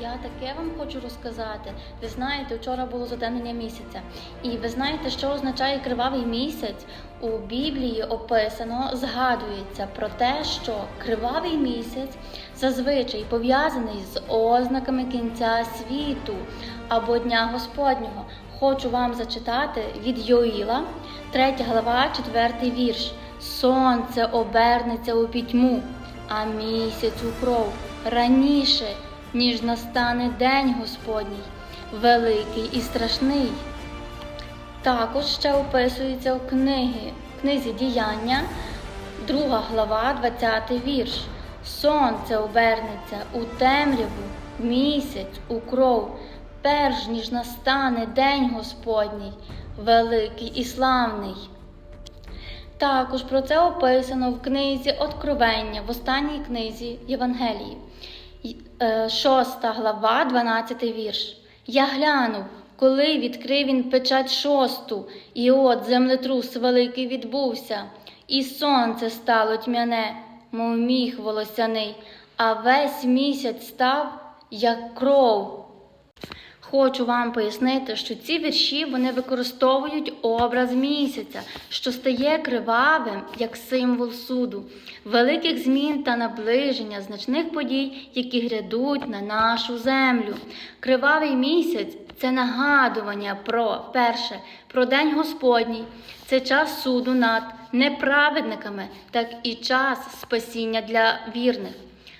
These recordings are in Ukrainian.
Я таке вам хочу розказати. Ви знаєте, вчора було задемнення місяця. І ви знаєте, що означає кривавий місяць? У Біблії описано, згадується про те, що кривавий місяць зазвичай пов'язаний з ознаками кінця світу або Дня Господнього. Хочу вам зачитати від Йоїла, 3 глава, 4 вірш. Сонце обернеться у пітьму, а місяць у кров раніше, ніж настане день Господній, великий і страшний. Також ще описується у книги, книзі діяння, 2 глава, 20 вірш. Сонце обернеться у темряву, місяць у кров, перш ніж настане день Господній, великий і славний. Також про це описано в книзі Откровення, в останній книзі Євангелії, 6 глава, 12 вірш. Я глянув, коли відкрив він печать шосту, і от землетрус великий відбувся, і сонце стало тьмяне, мов міх волосяний, а весь місяць став, як кров. Хочу вам пояснити, що ці вірші вони використовують образ місяця, що стає кривавим як символ суду, великих змін та наближення значних подій, які грядуть на нашу землю. Кривавий місяць це нагадування про перше, про День Господній, це час суду над неправедниками, так і час спасіння для вірних.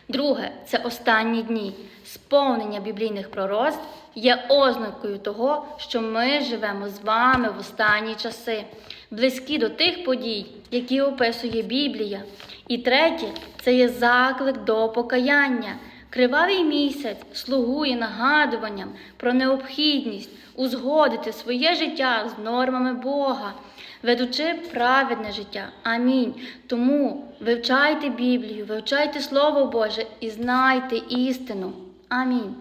Друге це останні дні. Сповнення біблійних пророцтв є ознакою того, що ми живемо з вами в останні часи, близькі до тих подій, які описує Біблія. І третє це є заклик до покаяння. Кривавий місяць слугує нагадуванням про необхідність узгодити своє життя з нормами Бога, ведучи праведне життя. Амінь. Тому вивчайте Біблію, вивчайте Слово Боже і знайте істину. Амінь.